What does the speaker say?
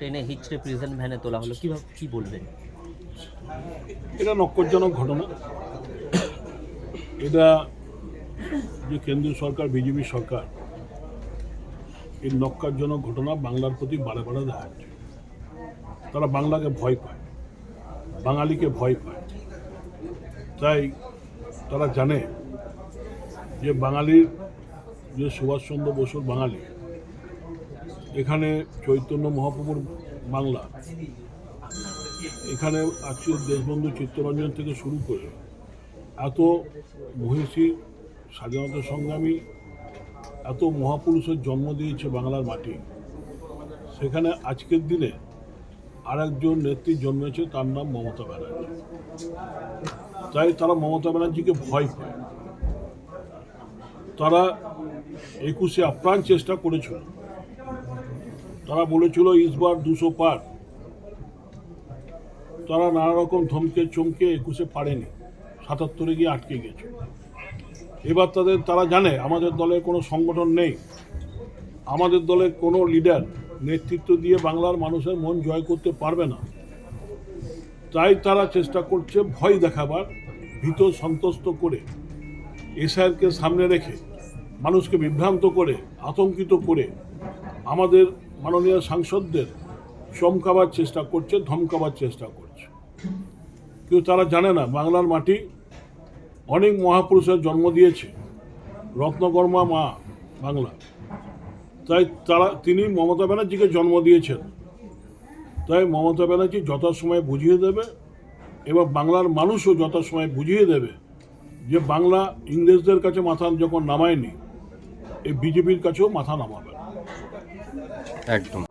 ট্রেনে হিচড়ে প্রিজন ভ্যানে তোলা হলো, কীভাবে, কি বলবেন? এটা নক্করজনক ঘটনা। এটা যে কেন্দ্রীয় সরকার, বিজেপি সরকার এই নক্কারজনক ঘটনা বাংলার প্রতি বারে বারে দেখাচ্ছে। তারা বাংলাকে ভয় পায়, বাঙালিকে ভয় পায়। তাই তারা জানে যে বাঙালির যে সুভাষচন্দ্র বসুর বাঙালি এখানে চৈতন্য মহাপ্রভুর বাংলা এখানে আছে দেশবন্ধু চিত্তরঞ্জন থেকে শুরু করে এত মহিষী স্বাধীনতা সংগ্রামী, এত মহাপুরুষের জন্ম দিয়েছে বাংলার মাটি। সেখানে আজকের দিনে আরেকজন নেত্রী জন্মেছে, তার নাম মমতা ব্যানার্জি। তাই তারা মমতা ব্যানার্জিকে ভয় পায়। তারা একুশে আপ্রাণ চেষ্টা করেছিল। তারা বলেছিল ইসবার দুশো পার। তারা নানা রকম ধমকে চমকে একুশে পারেনি, সাতাত্তরে গিয়ে আটকে গেছে। এবার তাদের, তারা জানে আমাদের দলের কোনো সংগঠন নেই। আমাদের দলের কোনো লিডার নেতৃত্ব দিয়ে বাংলার মানুষের মন জয় করতে পারবে না। তাই তারা চেষ্টা করছে ভয় দেখাবার, ভীত সন্তুষ্ট করে, এসআইআরকে সামনে রেখে, মানুষকে বিভ্রান্ত করে, আতঙ্কিত করে, আমাদের মাননীয় সাংসদদের চমকাবার চেষ্টা করছে, ধমকাবার চেষ্টা করছে। কিন্তু তারা জানে না, বাংলার মাটি অনেক মহাপুরুষের জন্ম দিয়েছে। রত্নকর্মা মা বাংলা। তাই তারা, তিনি মমতা ব্যানার্জিকে জন্ম দিয়েছেন। তাই মমতা ব্যানার্জি যথাসময়ে বুঝিয়ে দেবে এবং বাংলার মানুষও যথাসময়ে বুঝিয়ে দেবে যে বাংলা ইংরেজদের কাছে মাথা যখন নামায়নি, এই বিজেপির কাছেও মাথা নামাবে। একদম।